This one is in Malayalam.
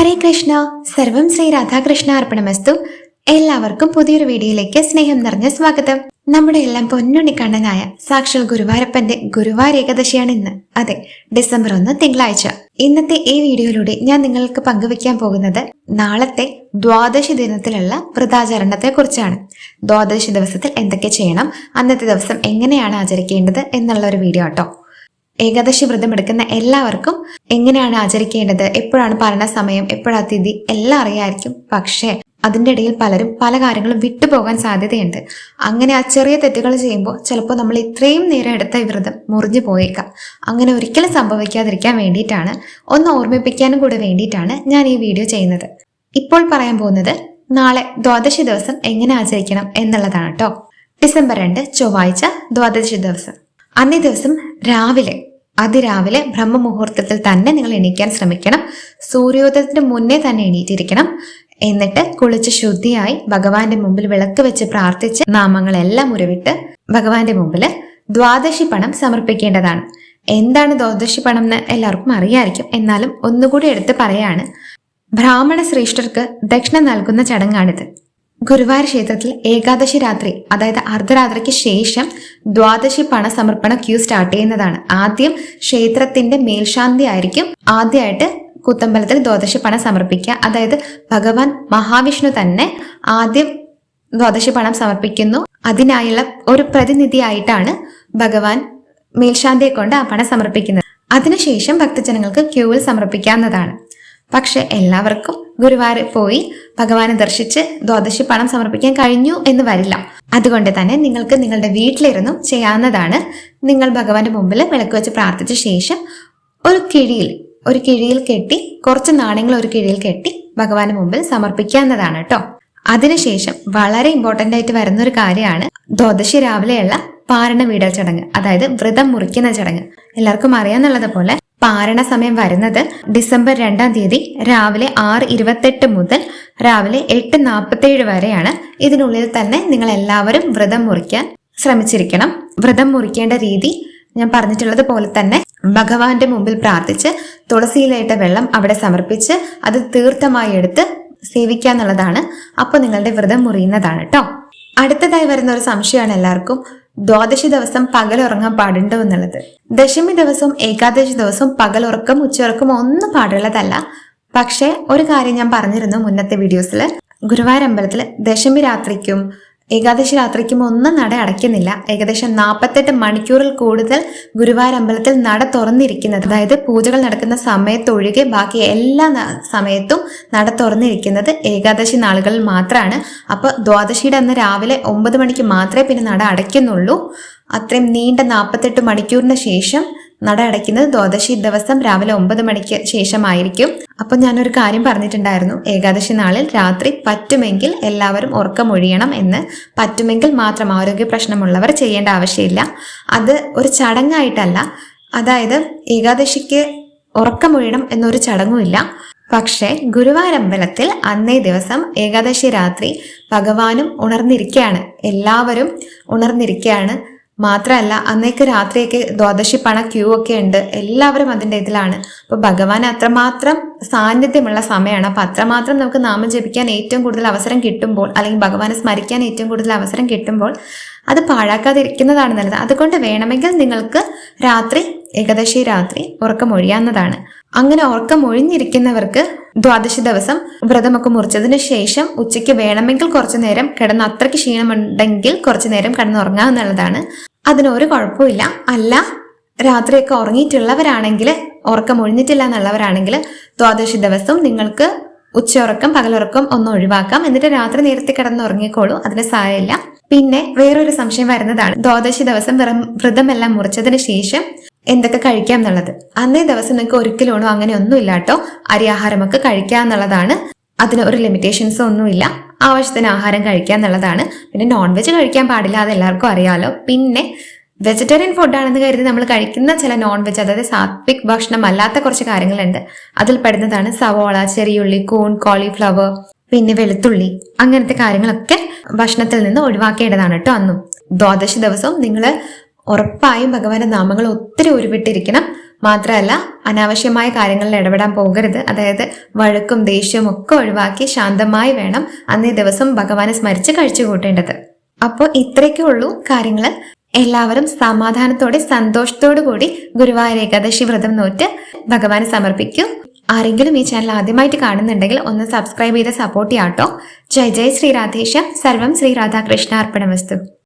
ഹരേ കൃഷ്ണ. സർവം ശ്രീ രാധാകൃഷ്ണ അർപ്പണമസ്തു. എല്ലാവർക്കും പുതിയൊരു വീഡിയോയിലേക്ക് സ്നേഹം നിറഞ്ഞ സ്വാഗതം. നമ്മുടെ എല്ലാം പൊന്നുണ്ണിക്കണ്ണനായ സാക്ഷാൽ ഗുരുവാരപ്പന്റെ ഗുരുവാര ഏകദശിയാണ് ഇന്ന്. അതെ ഡിസംബർ ഒന്ന് തിങ്കളാഴ്ച. ഇന്നത്തെ ഈ വീഡിയോയിലൂടെ ഞാൻ നിങ്ങൾക്ക് പങ്കുവെക്കാൻ പോകുന്നത് നാളത്തെ ദ്വാദശി ദിനത്തിലുള്ള വ്രതാചരണത്തെ കുറിച്ചാണ് ദ്വാദശി ദിവസത്തിൽ എന്തൊക്കെ ചെയ്യണം അന്നത്തെ ദിവസം എങ്ങനെയാണ് ആചരിക്കേണ്ടത് എന്നുള്ള ഒരു വീഡിയോ കേട്ടോ ഏകാദശി വ്രതം എടുക്കുന്ന എല്ലാവർക്കും എങ്ങനെയാണ് ആചരിക്കേണ്ടത്? എപ്പോഴാണ് പറഞ്ഞ സമയം? എപ്പോഴാണ് തിഥി? എല്ലാം അറിയായിരിക്കും. പക്ഷേ അതിന്റെ ഇടയിൽ പലരും പല കാര്യങ്ങളും വിട്ടുപോകാൻ സാധ്യതയുണ്ട്. അങ്ങനെ ആ ചെറിയ തെറ്റുകൾ ചെയ്യുമ്പോൾ ചിലപ്പോൾ നമ്മൾ ഇത്രയും നേരം എടുത്ത വ്രതം മുറിഞ്ഞു പോയേക്കാം. അങ്ങനെ ഒരിക്കലും സംഭവിക്കാതിരിക്കാൻ വേണ്ടിയിട്ടാണ്. ഒന്ന് ഓർമ്മിപ്പിക്കാനും കൂടെ വേണ്ടിയിട്ടാണ് ഞാൻ ഈ വീഡിയോ ചെയ്യുന്നത്. ഇപ്പോൾ പറയാൻ പോകുന്നത് നാളെ ദ്വാദശി ദിവസം എങ്ങനെ ആചരിക്കണം എന്നുള്ളതാണ് കേട്ടോ ഡിസംബർ രണ്ട് ചൊവ്വാഴ്ച ദ്വാദശി ദിവസം. അന്നേ ദിവസം രാവിലെ അതിരാവിലെ ബ്രഹ്മമുഹൂർത്തത്തിൽ തന്നെ നിങ്ങൾ എണീക്കാൻ ശ്രമിക്കണം. സൂര്യോദയത്തിന് മുന്നേ തന്നെ എണീറ്റിരിക്കണം. എന്നിട്ട് കുളിച്ച് ശുദ്ധിയായി ഭഗവാന്റെ മുമ്പിൽ വിളക്ക് വെച്ച് പ്രാർത്ഥിച്ച് നാമങ്ങളെല്ലാം ഉരുവിട്ട് ഭഗവാന്റെ മുമ്പിൽ ദ്വാദശി പണം സമർപ്പിക്കേണ്ടതാണ്. എന്താണ് ദ്വാദശി പണം എന്ന് എല്ലാവർക്കും അറിയായിരിക്കും. എന്നാലും ഒന്നുകൂടി എടുത്ത് പറയാണ്. ബ്രാഹ്മണ ശ്രേഷ്ഠർക്ക് ദക്ഷിണ നൽകുന്ന ചടങ്ങാണിത്. ഗുരുവായൂർ ക്ഷേത്രത്തിൽ ഏകാദശി രാത്രി അതായത് അർദ്ധരാത്രിക്ക് ശേഷം ദ്വാദശി പണസമർപ്പണ ക്യൂ സ്റ്റാർട്ട് ചെയ്യുന്നതാണ്. ആദ്യം ക്ഷേത്രത്തിന്റെ മേൽശാന്തി ആയിരിക്കും ആദ്യമായിട്ട് കുത്തമ്പലത്തിൽ ദ്വാദശി പണം സമർപ്പിക്കുക. അതായത് ഭഗവാൻ മഹാവിഷ്ണു തന്നെ ആദ്യം ദ്വാദശി പണം സമർപ്പിക്കുന്നു. അതിനായുള്ള ഒരു പ്രതിനിധിയായിട്ടാണ് ഭഗവാൻ മേൽശാന്തിയെ കൊണ്ട് ആ പണം സമർപ്പിക്കുന്നത്. അതിനുശേഷം ഭക്തജനങ്ങൾക്ക് ക്യൂവിൽ സമർപ്പിക്കാവുന്നതാണ്. പക്ഷെ എല്ലാവർക്കും ഗുരുവായൂർ പോയി ഭഗവാനെ ദർശിച്ച് ദ്വാദശി പണം സമർപ്പിക്കാൻ കഴിഞ്ഞു എന്ന് വരില്ല. അതുകൊണ്ട് തന്നെ നിങ്ങൾക്ക് നിങ്ങളുടെ വീട്ടിലിരുന്നും ചെയ്യാവുന്നതാണ്. നിങ്ങൾ ഭഗവാന്റെ മുമ്പിൽ വിളക്ക് വെച്ച് പ്രാർത്ഥിച്ച ശേഷം ഒരു കിഴിയിൽ ഒരു കിഴിയിൽ കെട്ടി കുറച്ച് നാണയങ്ങൾ ഒരു കിഴിയിൽ കെട്ടി ഭഗവാന്റെ മുമ്പിൽ സമർപ്പിക്കാവുന്നതാണ് കേട്ടോ. അതിനുശേഷം വളരെ ഇമ്പോർട്ടന്റ് ആയിട്ട് വരുന്ന ഒരു കാര്യമാണ് ദ്വാദശി രാവിലെയുള്ള പാരണ വീടൽ ചടങ്ങ് അതായത് വ്രതം മുറിക്കുന്ന ചടങ്ങ്. എല്ലാവർക്കും അറിയാന്നുള്ളത് പോലെ പാരണ സമയം വരുന്നത് ഡിസംബർ രണ്ടാം തീയതി രാവിലെ ആറ് ഇരുപത്തെട്ട് മുതൽ രാവിലെ എട്ട് നാൽപ്പത്തേഴ് വരെയാണ്. ഇതിനുള്ളിൽ തന്നെ നിങ്ങൾ എല്ലാവരും വ്രതം മുറിക്കാൻ ശ്രമിച്ചിരിക്കണം. വ്രതം മുറിക്കേണ്ട രീതി ഞാൻ പറഞ്ഞിട്ടുള്ളത് പോലെ തന്നെ ഭഗവാന്റെ മുമ്പിൽ പ്രാർത്ഥിച്ച് തുളസിയിലേറ്റ വെള്ളം അവിടെ സമർപ്പിച്ച് അത് തീർത്ഥമായി എടുത്ത് സേവിക്കുക എന്നുള്ളതാണ് അപ്പൊ നിങ്ങളുടെ വ്രതം മുറിയുന്നതാണ് കേട്ടോ അടുത്തതായി വരുന്ന ഒരു സംശയമാണ് എല്ലാവർക്കും. ദ്വാദശി ദിവസം പകൽ ഉറങ്ങാൻ പാടുണ്ടോ എന്നുള്ളത്. ദശമി ദിവസവും ഏകാദശി ദിവസവും പകൽ ഉറക്കം ഉച്ചയുറക്കം ഒന്നും പാടുള്ളതല്ല. പക്ഷേ ഒരു കാര്യം ഞാൻ പറഞ്ഞിരുന്നു മുന്നത്തെ വീഡിയോസിൽ ഗുരുവായൂർ അമ്പലത്തിൽ ദശമി രാത്രിക്കും ഏകാദശി രാത്രിക്കും ഒന്നും നട അടയ്ക്കുന്നില്ല. ഏകദേശം നാൽപ്പത്തെട്ട് മണിക്കൂറിൽ കൂടുതൽ ഗുരുവായൂർ അമ്പലത്തിൽ നട തുറന്നിരിക്കുന്നത്. അതായത് പൂജകൾ നടക്കുന്ന സമയത്തൊഴികെ ബാക്കി എല്ലാ സമയത്തും നട തുറന്നിരിക്കുന്നത് ഏകാദശി നാളുകളിൽ മാത്രമാണ് അപ്പോൾ ദ്വാദശിയുടെ അന്ന് രാവിലെ ഒമ്പത് മണിക്ക് മാത്രമേ പിന്നെ നട അടയ്ക്കുന്നുള്ളൂ. അത്രയും നീണ്ട നാൽപ്പത്തെട്ട് മണിക്കൂറിന് ശേഷം നട അടയ്ക്കുന്നത് ദ്വാദശി ദിവസം രാവിലെ ഒമ്പത് മണിക്ക് ശേഷമായിരിക്കും. അപ്പൊ ഞാനൊരു കാര്യം പറഞ്ഞിട്ടുണ്ടായിരുന്നു. ഏകാദശി നാളിൽ രാത്രി പറ്റുമെങ്കിൽ എല്ലാവരും ഉറക്കമൊഴിയണം എന്ന്. പറ്റുമെങ്കിൽ മാത്രം ആരോഗ്യ പ്രശ്നമുള്ളവർ ചെയ്യേണ്ട ആവശ്യമില്ല. അത് ഒരു ചടങ്ങായിട്ടല്ല. അതായത് ഏകാദശിക്ക് ഉറക്കമൊഴിയണം എന്നൊരു ചടങ്ങുമില്ല. പക്ഷേ ഗുരുവാരമ്പലത്തിൽ അന്നേ ദിവസം ഏകാദശി രാത്രി ഭഗവാനും ഉണർന്നിരിക്കുകയാണ് എല്ലാവരും ഉണർന്നിരിക്കുകയാണ് മാത്രമല്ല അന്നേക്ക് രാത്രിയൊക്കെ ദ്വാദശി പണ ക്യൂ ഒക്കെ ഉണ്ട്. എല്ലാവരും അതിന്റെ ഇതിലാണ്. അപ്പോൾ ഭഗവാൻ അത്രമാത്രം സാന്നിധ്യമുള്ള സമയമാണ് അപ്പോൾ അത്രമാത്രം നമുക്ക് നാമം ജപിക്കാൻ ഏറ്റവും കൂടുതൽ അവസരം കിട്ടുമ്പോൾ അല്ലെങ്കിൽ ഭഗവാനെ സ്മരിക്കാൻ ഏറ്റവും കൂടുതൽ അവസരം കിട്ടുമ്പോൾ അത് പാഴാക്കാതിരിക്കുന്നതാണ് നല്ലത്. അതുകൊണ്ട് വേണമെങ്കിൽ നിങ്ങൾക്ക് രാത്രി ഏകദശി രാത്രി ഉറക്കമൊഴിയാവുന്നതാണ്. അങ്ങനെ ഉറക്കമൊഴിഞ്ഞിരിക്കുന്നവർക്ക് ദ്വാദശി ദിവസം വ്രതമൊക്കെ മുറിച്ചതിന് ശേഷം ഉച്ചയ്ക്ക് വേണമെങ്കിൽ കുറച്ചു നേരം കിടന്ന് അത്രയ്ക്ക് ക്ഷീണമുണ്ടെങ്കിൽ കുറച്ചു നേരം കിടന്നുറങ്ങാവുന്നതാണ്. അതിനൊരു കുഴപ്പമില്ല അല്ല രാത്രിയൊക്കെ ഉറങ്ങിയിട്ടുള്ളവരാണെങ്കിൽ ഉറക്കം ഒഴിഞ്ഞിട്ടില്ല എന്നുള്ളവരാണെങ്കിൽ ദ്വാദശി ദിവസം നിങ്ങൾക്ക് ഉച്ചയുറക്കം പകലുറക്കം ഒന്ന് ഒഴിവാക്കാം. എന്നിട്ട് രാത്രി നേരത്തെ കിടന്ന് ഉറങ്ങിക്കോളൂ. അതിന് സാരമില്ല പിന്നെ വേറൊരു സംശയം വരുന്നതാണ്. ദ്വാദശി ദിവസം വെറും വ്രതമെല്ലാം മുറിച്ചതിന് ശേഷം എന്തൊക്കെ കഴിക്കാം എന്നുള്ളത്. അന്നേ ദിവസം നിങ്ങൾക്ക് ഒരിക്കലും അങ്ങനെ ഒന്നും ഇല്ലാട്ടോ അരി ആഹാരമൊക്കെ കഴിക്കാം എന്നുള്ളതാണ്. അതിന് ഒരു ലിമിറ്റേഷൻസ് ഒന്നുമില്ല. ആവശ്യത്തിന് ആഹാരം കഴിക്കുക എന്നുള്ളതാണ്. പിന്നെ നോൺ വെജ് കഴിക്കാൻ പാടില്ല അത് എല്ലാവർക്കും അറിയാമല്ലോ പിന്നെ വെജിറ്റേറിയൻ ഫുഡാണെന്ന് കരുതി നമ്മൾ കഴിക്കുന്ന ചില നോൺ വെജ് അതായത് സാത്വിക് ഭക്ഷണം അല്ലാത്ത കുറച്ച് കാര്യങ്ങളുണ്ട്. അതിൽ പെടുന്നതാണ് സവോള ചെറിയുള്ളി കൂൺ കോളിഫ്ലവർ പിന്നെ വെളുത്തുള്ളി. അങ്ങനത്തെ കാര്യങ്ങളൊക്കെ ഭക്ഷണത്തിൽ നിന്ന് ഒഴിവാക്കേണ്ടതാണ് കേട്ടോ അന്നും. ദ്വാദശ ദിവസവും നിങ്ങൾ ഉറപ്പായും ഭഗവാന്റെ നാമങ്ങൾ ഒത്തിരി ഉരുവിട്ടിരിക്കണം. മാത്രമല്ല അനാവശ്യമായ കാര്യങ്ങളിൽ ഇടപെടാൻ പോകരുത്. അതായത് വഴക്കും ദേഷ്യവും ഒക്കെ ഒഴിവാക്കി ശാന്തമായി വേണം അന്നേ ദിവസം ഭഗവാനെ സ്മരിച്ച് കഴിച്ചു കൂട്ടേണ്ടത്. അപ്പോൾ ഇത്രയൊക്കെ ഉള്ളൂ കാര്യങ്ങൾ എല്ലാവരും സമാധാനത്തോടെ സന്തോഷത്തോടു കൂടി ഗുരുവായൂർ ഏകാദശി വ്രതം നോറ്റ് ഭഗവാനെ സമർപ്പിക്കൂ. ആരെങ്കിലും ഈ ചാനൽ ആദ്യമായിട്ട് കാണുന്നുണ്ടെങ്കിൽ ഒന്ന് സബ്സ്ക്രൈബ് ചെയ്ത് സപ്പോർട്ട് ചെയ്യാട്ടോ. ജയ് ജയ് ശ്രീ രാധേശ സർവം ശ്രീ രാധാകൃഷ്ണ അർപ്പണമസ്തു